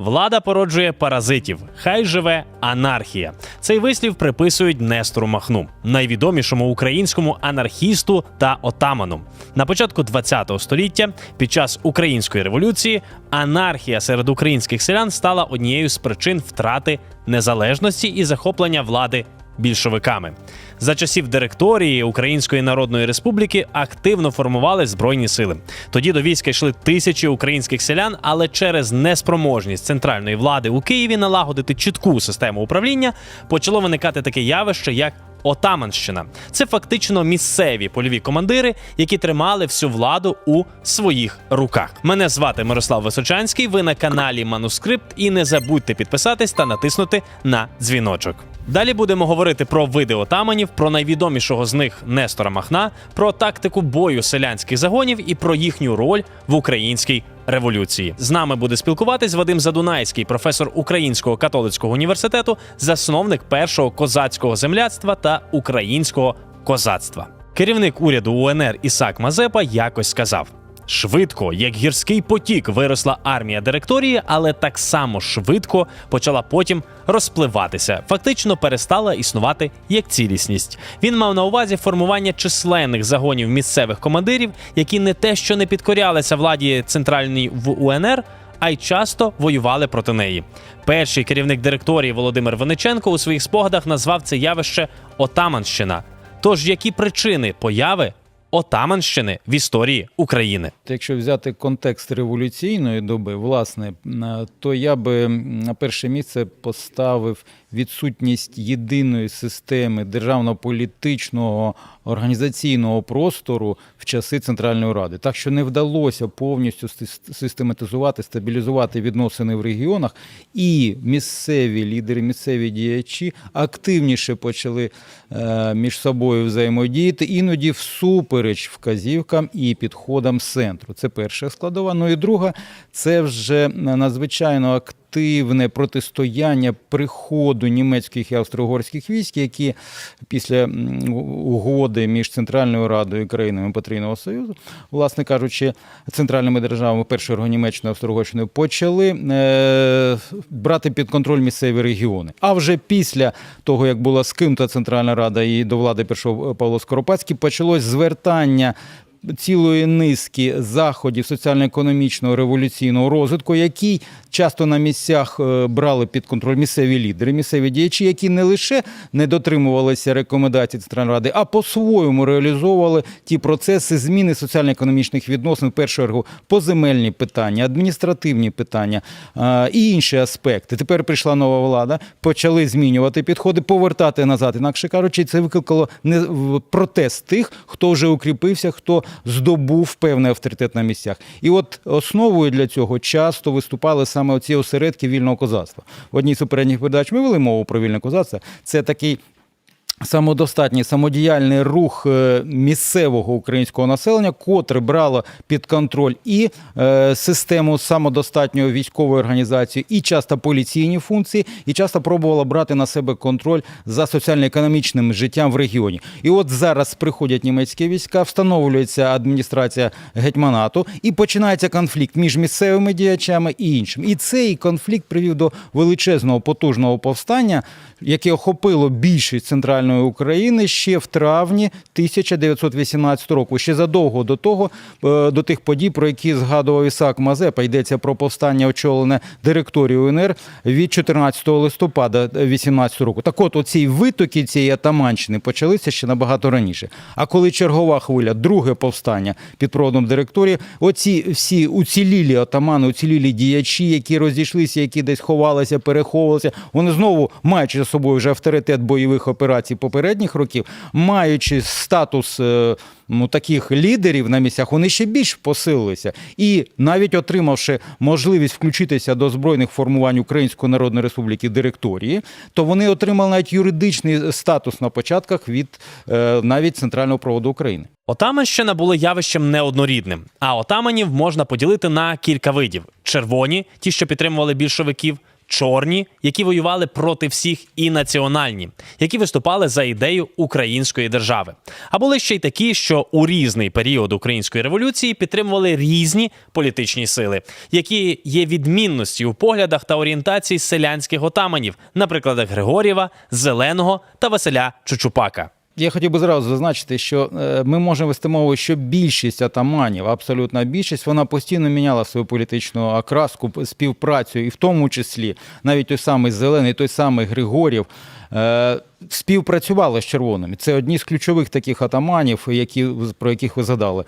Влада породжує паразитів. Хай живе анархія. Цей вислів приписують Нестору Махну, найвідомішому українському анархісту та отаману. На початку ХХ століття, під час української революції, анархія серед українських селян стала однією з причин втрати незалежності і захоплення влади більшовиками. За часів директорії Української Народної Республіки активно формували збройні сили. Тоді до війська йшли тисячі українських селян, але через неспроможність центральної влади у Києві налагодити чітку систему управління почало виникати таке явище, як Отаманщина. Це фактично місцеві польові командири, які тримали всю владу у своїх руках. Мене звати Мирослав Височанський. Ви на каналі Манускрипт. І не забудьте підписатись та натиснути на дзвіночок. Далі будемо говорити про види отаманів, про найвідомішого з них Нестора Махна, про тактику бою селянських загонів і про їхню роль в українській революції. З нами буде спілкуватись Вадим Задунайський, професор Українського католицького університету, засновник першого козацького земляцтва та українського козацтва. Керівник уряду УНР Ісак Мазепа якось сказав. Швидко, як гірський потік, виросла армія директорії, але так само швидко почала потім розпливатися. Фактично перестала існувати як цілісність. Він мав на увазі формування численних загонів місцевих командирів, які не те, що не підкорялися владі центральній в УНР. А й часто воювали проти неї. Перший керівник директорії Володимир Виниченко у своїх спогадах назвав це явище Отаманщина. Тож які причини появи Отаманщини в історії України? Якщо взяти контекст революційної доби, власне, то я би на перше місце поставив відсутність єдиної системи державно-політичного організаційного простору в часи Центральної Ради. Так що не вдалося повністю сис- систематизувати, стабілізувати відносини в регіонах, і місцеві лідери, місцеві діячі активніше почали е, між собою взаємодіяти, іноді всупереч вказівкам і підходам центру. Це перша складова. Ну і друга це вже надзвичайно активне протистояння приходу німецьких і австро-угорських військ, які після угоди між Центральною Радою і країнами Потрійного Союзу, власне кажучи, центральними державами першого Німеччини Австро-Угорщини почали е, брати під контроль місцеві регіони. А вже після того, як була скинута Центральна Рада і до влади прийшов Павло Скоропадський, почалось звертання цілої низки заходів соціально-економічного революційного розвитку, який часто на місцях е, брали під контроль місцеві лідери, місцеві діячі, які не лише не дотримувалися рекомендацій Центральної Ради, а по-своєму реалізовували ті процеси зміни соціально-економічних відносин, в першу чергу поземельні питання, адміністративні питання е, і інші аспекти. Тепер прийшла нова влада, почали змінювати підходи, повертати назад. Інакше кажучи, це викликало не протест тих, хто вже укріпився, хто здобув певний авторитет на місцях. І от основою для цього часто виступали саме оці осередки вільного козацтва. В одній з попередніх передач ми вели мову про вільне козацтво. Це такий самодостатній самодіяльний рух е, місцевого українського населення, котре брало під контроль і е, систему самодостатньої військової організації, і часто поліційні функції, і часто пробувало брати на себе контроль за соціально-економічним життям в регіоні. І от зараз приходять німецькі війська, встановлюється адміністрація гетьманату, і починається конфлікт між місцевими діячами і іншим. І цей конфлікт привів до величезного потужного повстання, яке охопило більшість центральної України ще в травні 1918 року. Ще задовго до того, е, до тих подій, про які згадував Ісак Мазепа, йдеться про повстання, очолене директорією УНР від 14 листопада 18 року. Так от, оці витоки цієї атаманщини почалися ще набагато раніше. А коли чергова хвиля, друге повстання під проводом директорії, оці всі уцілілі атамани, уцілілі діячі, які розійшлися, які десь ховалися, переховувалися, вони знову маючи за собою вже авторитет бойових операцій попередніх років, маючи статус. е, Ну, таких лідерів на місцях вони ще більш посилилися, і навіть отримавши можливість включитися до збройних формувань Української Народної Республіки директорії, то вони отримали навіть юридичний статус на початках від е, навіть центрального проводу України. Отаманщина була явищем неоднорідним, а отаманів можна поділити на кілька видів: червоні, ті, що підтримували більшовиків, чорні, які воювали проти всіх, і національні, які виступали за ідею української держави. А були ще й такі, що у різний період української революції підтримували різні політичні сили, які є відмінності у поглядах та орієнтації селянських отаманів, на прикладах Григорєва, Зеленого та Василя Чучупака. Я хотів би зразу зазначити, що е, ми можемо вести мову, що більшість атаманів, абсолютна більшість, вона постійно міняла свою політичну окраску, співпрацю, і в тому числі навіть той самий Зелений, той самий Григорів. е, Співпрацювали з червоними. Це одні з ключових таких атаманів, які, про яких ви згадали.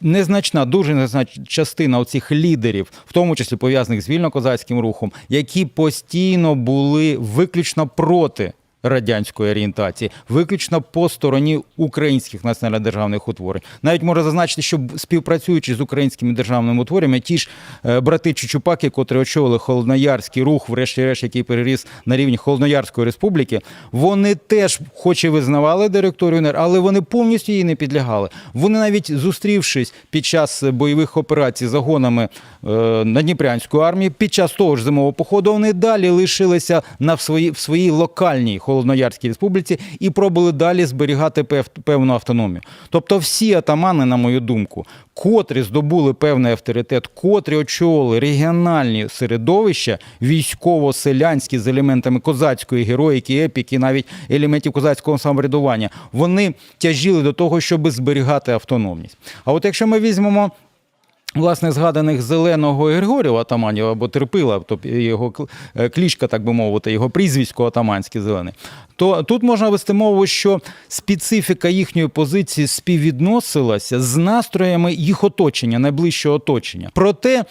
Незначна, дуже незначна частина оцих лідерів, в тому числі пов'язаних з вільно-козацьким рухом, які постійно були виключно проти радянської орієнтації, виключно по стороні українських національно-державних утворень. Навіть можна зазначити, що співпрацюючи з українськими державними утвореннями, ті ж е, брати Чучупаки, котрі очолили Холодноярський рух, врешті-решт, який переріс на рівні Холодноярської республіки, вони теж, хоч і визнавали директорію УНР, але вони повністю їй не підлягали. Вони навіть зустрівшись під час бойових операцій загонами е, на Дніпрянську армію, під час того ж зимового походу вони далі лишилися на в своїй в своїй локальній Холодноярській республіці і пробували далі зберігати певну автономію. Тобто, всі атамани, на мою думку, котрі здобули певний авторитет, котрі очолили регіональні середовища, військово-селянські з елементами козацької героїки, епіки, навіть елементів козацького самоврядування, вони тяжіли до того, щоб зберігати автономність. А от якщо ми візьмемо Власне, згаданих зеленого і атаманів або терпила, тобто його е, клічка, так би мовити, його прізвисько атаманське зелений, то тут можна вести мову, що специфіка їхньої позиції співвідносилася з настроями їх оточення, найближчого оточення. Проте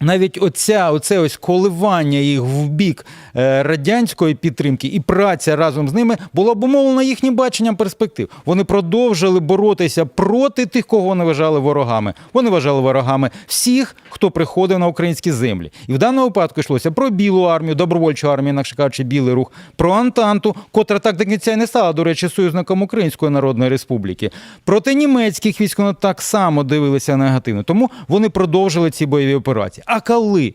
навіть оця, оце ось коливання їх в бік е, радянської підтримки і праця разом з ними була обумовлена їхнім баченням перспектив. Вони продовжили боротися проти тих, кого вони вважали ворогами. Вони вважали ворогами всіх, хто приходив на українські землі. І в даному випадку йшлося про білу армію, добровольчу армію, інакше кажучи, білий рух, про Антанту, котра так до кінця не стала, до речі, союзником Української Народної Республіки. Проти німецьких військ вони так само дивилися негативно. Тому вони продовжили ці бойові операції. А коли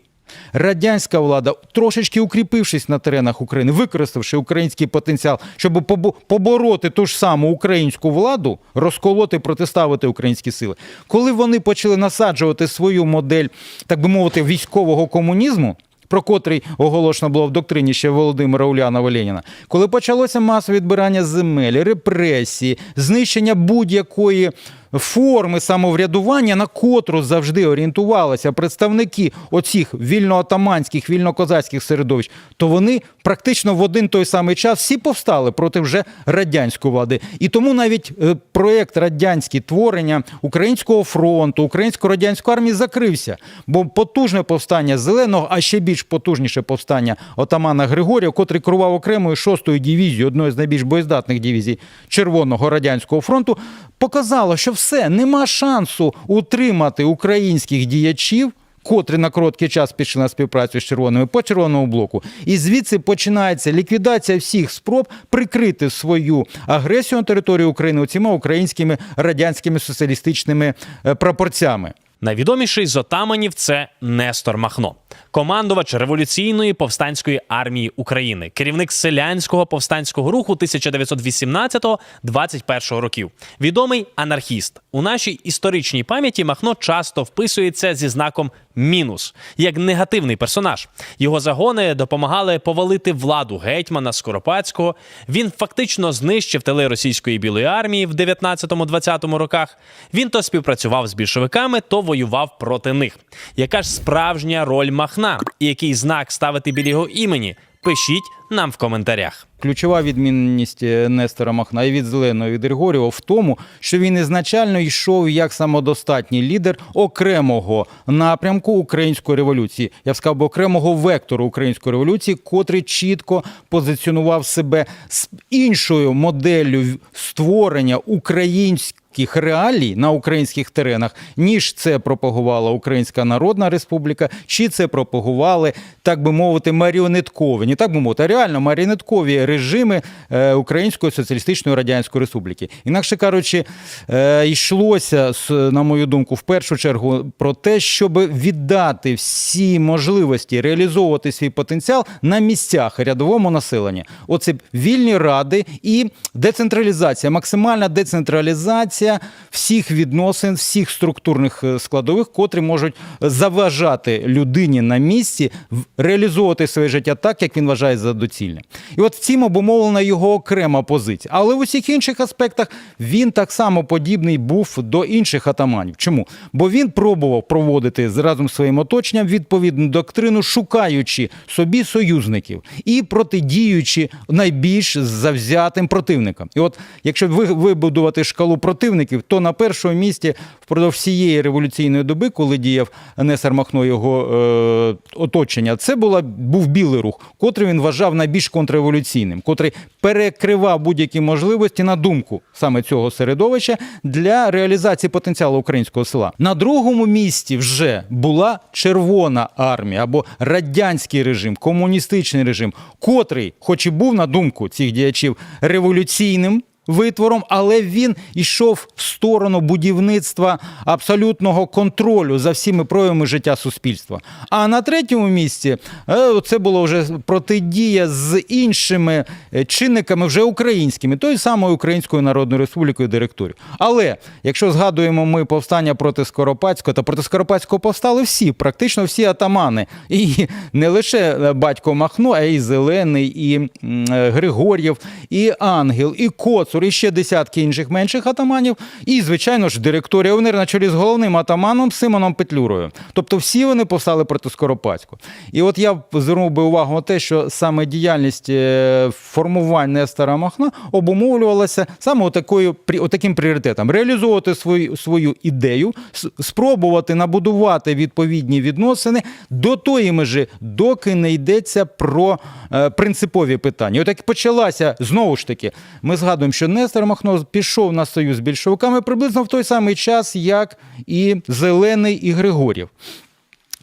радянська влада, трошечки укріпившись на теренах України, використавши український потенціал, щоб побороти ту ж саму українську владу, розколоти, протиставити українські сили, коли вони почали насаджувати свою модель, так би мовити, військового комунізму. Про котрий оголошено було в доктрині ще Володимира Улянова Леніна, коли почалося масове відбирання земель, репресії, знищення будь-якої форми самоврядування, на котру завжди орієнтувалися представники оцих вільноатаманських, вільнокозацьких середовищ, то вони практично в один той самий час всі повстали проти вже радянської влади. І тому навіть е, проєкт радянський творення Українського фронту, Українсько-радянської армії закрився, бо потужне повстання зеленого, а ще більш потужніше повстання отамана Григорія, котрий керував окремою шостою дивізією, одною з найбільш боєздатних дивізій Червоного радянського фронту, показало, що все нема шансу утримати українських діячів. Котрі на короткий час пішли на співпрацю з червоними по червоному блоку, і звідси починається ліквідація всіх спроб прикрити свою агресію на територію України оціма українськими радянськими соціалістичними е, прапорцями. Найвідоміший з отаманів це Нестор Махно, командувач революційної повстанської армії України, керівник селянського повстанського руху 1918-21 років. Відомий анархіст. У нашій історичній пам'яті Махно часто вписується зі знаком мінус як негативний персонаж. Його загони допомагали повалити владу гетьмана Скоропадського. Він фактично знищив тили російської білої армії в 19-20 роках. Він то співпрацював з більшовиками, то воював проти них. Яка ж справжня роль Махна і який знак ставити біля його імені? Пишіть нам в коментарях. Ключова відмінність е, Нестора Махна і від Зеленого, від Григорєва в тому, що він ізначально йшов як самодостатній лідер окремого напрямку української революції. Я б сказав, окремого вектору української революції, котрий чітко позиціонував себе з іншою моделлю створення української українських реалій на українських теренах, ніж це пропагувала Українська Народна Республіка, чи це пропагували, так би мовити, маріонеткові, не так би мовити, а реально маріонеткові режими е, Української соціалістичної радянської республіки. Інакше кажучи, е, йшлося, на мою думку, в першу чергу про те, щоб віддати всі можливості реалізовувати свій потенціал на місцях рядовому населенню. Оце вільні ради і децентралізація, максимальна децентралізація всіх відносин, всіх структурних е, складових, котрі можуть заважати людині на місці реалізовувати своє життя так, як він вважає за доцільне. І от в цім обумовлена його окрема позиція. Але в усіх інших аспектах він так само подібний був до інших атаманів. Чому? Бо він пробував проводити разом з своїм оточенням відповідну доктрину, шукаючи собі союзників і протидіючи найбільш завзятим противникам. І от якщо ви вибудувати шкалу противників, то на першому місці впродовж всієї революційної доби, коли діяв Несер Махно його е, оточення, це була був білий рух, котрий він вважав найбільш контрреволюційним, котрий перекривав будь-які можливості на думку саме цього середовища для реалізації потенціалу українського села. На другому місці вже була Червона армія або радянський режим, комуністичний режим, котрий, хоч і був на думку цих діячів революційним. Витвором, але він йшов в сторону будівництва абсолютного контролю за всіми проявами життя суспільства. А на третьому місці е, це було вже протидія з іншими е, чинниками, вже українськими, тою самою Українською Народною Республікою директорію. Але якщо згадуємо ми повстання проти Скоропадського, то проти Скоропадського повстали всі, практично всі атамани. І не лише е, батько Махно, а й Зелений, і м, Григор'єв, і Ангел, і Коцур, і ще десятки інших менших атаманів. І, звичайно ж, директорія УНР на чолі з головним атаманом Симоном Петлюрою. Тобто всі вони повстали проти Скоропадського. І от я звернув би увагу на те, що саме діяльність е, формувань Нестора Махна обумовлювалася саме отакою, отаким пріоритетом. Реалізовувати свою, свою ідею, спробувати набудувати відповідні відносини до тої межі, доки не йдеться про е, принципові питання. От як почалася знову ж таки, ми згадуємо, що Нестор Махно пішов на союз з більшовиками приблизно в той самий час, як і Зелений і Григорів.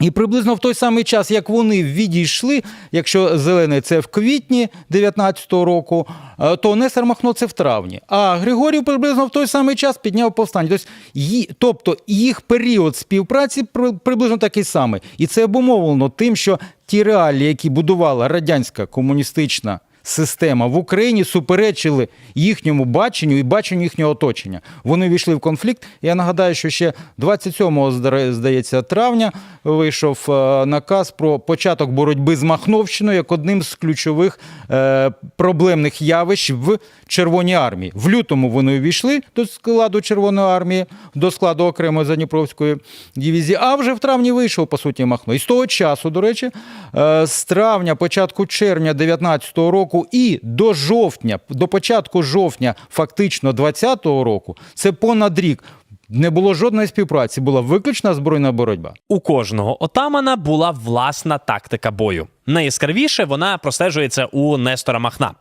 І приблизно в той самий час, як вони відійшли, якщо зелений це в квітні 19-го року, е, то Нестор Махно це в травні. А Григорів приблизно в той самий час підняв повстання. Тобто, тобто їх період співпраці приблизно такий самий. І це обумовлено тим, що ті реалії, які будувала радянська комуністична система в Україні суперечили їхньому баченню і баченню їхнього оточення. Вони війшли в конфлікт. Я нагадаю, що ще 27 зда- здається травня вийшов е, наказ про початок боротьби з Махновщиною як одним з ключових е, проблемних явищ в Червоній армії. В лютому вони увійшли до складу Червоної армії, до складу окремої Задніпровської дивізії. А вже в травні вийшов по суті Махно. І з того часу, до речі, е, з травня, початку червня 19-го року і до жовтня, до початку жовтня, фактично 20-го року, це понад рік. Не було жодної співпраці, була виключна збройна боротьба. У кожного отамана була власна тактика бою. Найяскравіше вона простежується у Нестора Махна.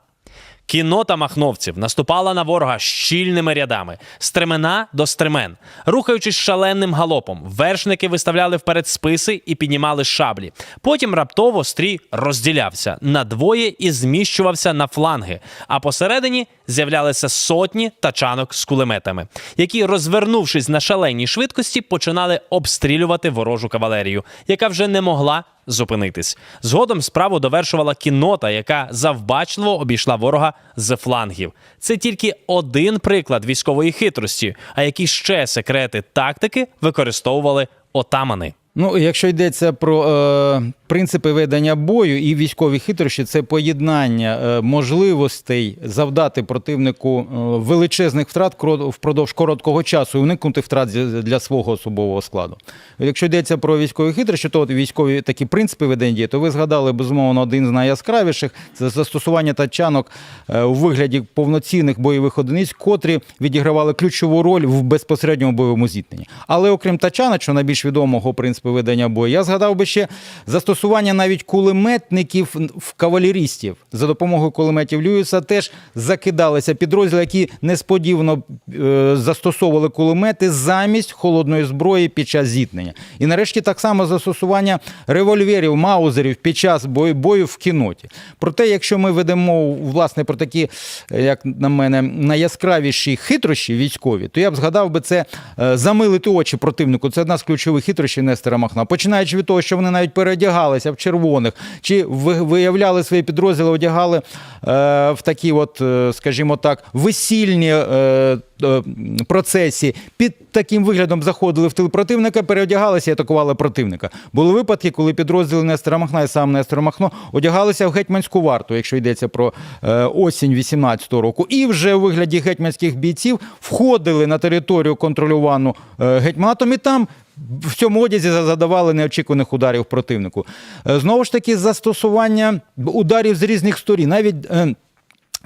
Кінота махновців наступала на ворога щільними рядами, стремена до стремен. Рухаючись шаленим галопом, вершники виставляли вперед списи і піднімали шаблі. Потім раптово стрій розділявся на двоє і зміщувався на фланги. А посередині з'являлися сотні тачанок з кулеметами, які, розвернувшись на шаленій швидкості, починали обстрілювати ворожу кавалерію, яка вже не могла зупинитись. Згодом справу довершувала кіннота, яка завбачливо обійшла ворога з флангів. Це тільки один приклад військової хитрості, а які ще секрети тактики використовували отамани. Ну, якщо йдеться про е, принципи ведення бою і військові хитрощі, це поєднання е, можливостей завдати противнику е, величезних втрат впродовж короткого часу і уникнути втрат для свого особового складу. Якщо йдеться про військові хитрощі, то от військові такі принципи ведення дії, то ви згадали безумовно один з найяскравіших це застосування тачанок е, у вигляді повноцінних бойових одиниць, котрі відігравали ключову роль в безпосередньому бойовому зіткненні. Але окрім тачанок, що найбільш відомого принципу принципи ведення бою. Я згадав би ще застосування навіть кулеметників в кавалерістів. За допомогою кулеметів Льюіса теж закидалися підрозділи, які несподівано е, застосовували кулемети замість холодної зброї під час зіткнення. І нарешті так само застосування револьверів, маузерів під час бою, в кіноті. Проте, якщо ми ведемо власне про такі, е, як на мене, найяскравіші хитрощі військові, то я б згадав би це е, замилити очі противнику. Це одна з ключових хитрощів Нестора Махна. Починаючи від того, що вони навіть переодягалися в червоних, чи виявляли свої підрозділи, одягали е, в такі, от, е, скажімо так, весільні. Е, процесі під таким виглядом заходили в тил противника, переодягалися і атакували противника. Були випадки, коли підрозділи Нестора Махна і сам Нестор Махно одягалися в гетьманську варту, якщо йдеться про е, осінь 18-го року, і вже у вигляді гетьманських бійців входили на територію контролювану е, гетьматом і там. В цьому одязі задавали неочікуваних ударів противнику. Е, Знову ж таки, застосування ударів з різних сторін. Навіть е,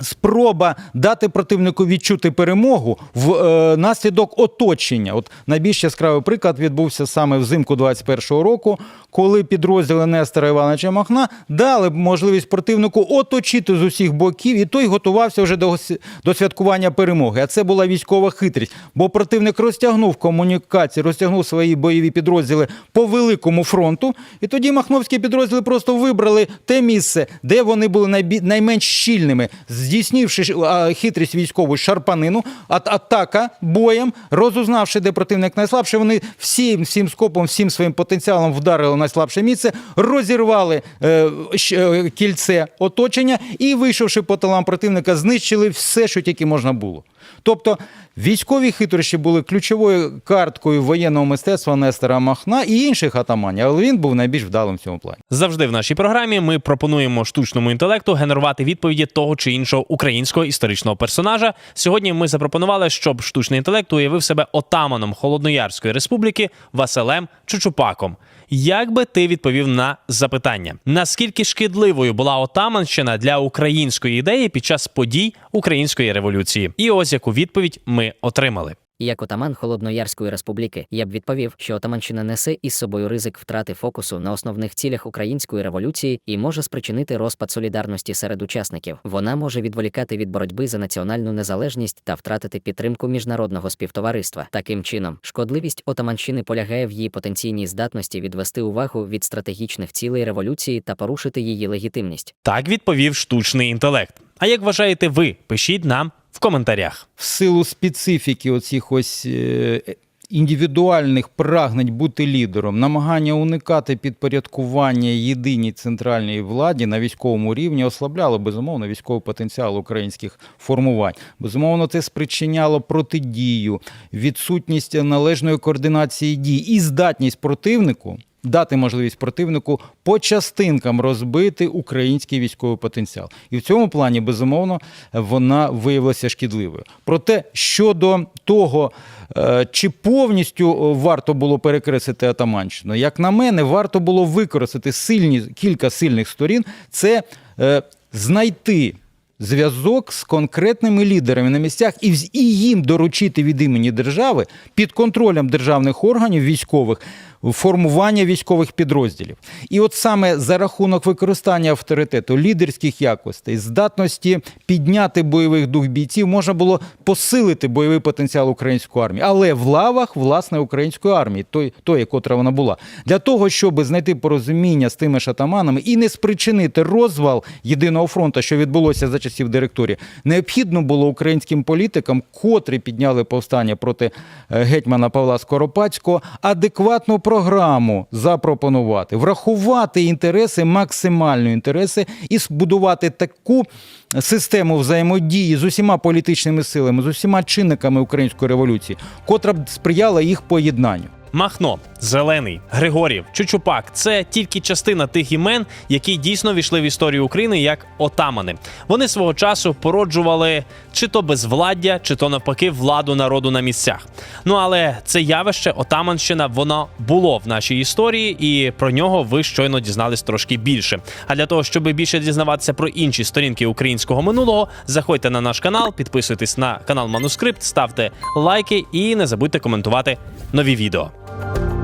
Спроба дати противнику відчути перемогу в е, наслідок оточення. От найбільш яскравий приклад відбувся саме взимку 21-го року, коли підрозділи Нестора Івановича Махна дали можливість противнику оточити з усіх боків, і той готувався вже до, до святкування перемоги. А це була військова хитрість, бо противник розтягнув комунікації, розтягнув свої бойові підрозділи по великому фронту, і тоді махновські підрозділи просто вибрали те місце, де вони були найбі... найменш щільними, здійснивши хитрість військову шарпанину, атака боєм, розузнавши, де противник найслабший, вони всім, всім скопом, всім своїм потенціалом вдарили найслабше місце, розірвали е, е, кільце оточення і, вийшовши по талам противника, знищили все, що тільки можна було. Тобто військові хитрощі були ключовою карткою воєнного мистецтва Нестора Махна і інших атаманів, але він був найбільш вдалим в цьому плані. Завжди в нашій програмі ми пропонуємо штучному інтелекту генерувати відповіді того чи іншого українського історичного персонажа. Сьогодні ми запропонували, щоб штучний інтелект уявив себе отаманом Холодноярської республіки Василем Чучупаком. Як би ти відповів на запитання, наскільки шкідливою була отаманщина для української ідеї під час подій української революції? І ось яку відповідь ми отримали. Як отаман Холодноярської республіки, я б відповів, що отаманщина несе із собою ризик втрати фокусу на основних цілях української революції і може спричинити розпад солідарності серед учасників. Вона може відволікати від боротьби за національну незалежність та втратити підтримку міжнародного співтовариства. Таким чином, шкодливість отаманщини полягає в її потенційній здатності відвести увагу від стратегічних цілей революції та порушити її легітимність. Так відповів штучний інтелект. А як вважаєте ви? Пишіть нам в коментарях. В силу специфіки оцих ось е, індивідуальних прагнень бути лідером, намагання уникати підпорядкування єдиній центральній владі на військовому рівні ослабляло безумовно військовий потенціал українських формувань. Безумовно, це спричиняло протидію, відсутність належної координації дій і здатність противнику. Дати можливість противнику по частинкам розбити український військовий потенціал, і в цьому плані безумовно вона виявилася шкідливою. Проте щодо того, е, чи повністю е, варто було перекреслити атаманщину, як на мене, варто було використати сильні кілька сильних сторін. Це е, знайти. Зв'язок з конкретними лідерами на місцях і їм доручити від імені держави під контролем державних органів військових формування військових підрозділів. І от саме за рахунок використання авторитету, лідерських якостей, здатності підняти бойовий дух бійців, можна було посилити бойовий потенціал української армії, але в лавах власне української армії, той, той, котра вона була, для того, щоб знайти порозуміння з тими шатаманами і не спричинити розвал єдиного фронту, що відбулося за часів директорії, необхідно було українським політикам, котрі підняли повстання проти е, гетьмана Павла Скоропадського, адекватну програму запропонувати, врахувати інтереси, максимально інтереси, і збудувати таку систему взаємодії з усіма політичними силами, з усіма чинниками української революції, котра б сприяла їх поєднанню. Махно, Зелений, Григорів, Чучупак це тільки частина тих імен, які дійсно війшли в історію України як отамани. Вони свого часу породжували чи то безвладдя, чи то навпаки владу народу на місцях. Ну але це явище отаманщина, воно було в нашій історії, і про нього ви щойно дізнались трошки більше. А для того, щоб більше дізнаватися про інші сторінки українського минулого, заходьте на наш канал, підписуйтесь на канал Манускрипт, ставте лайки і не забудьте коментувати нові відео. you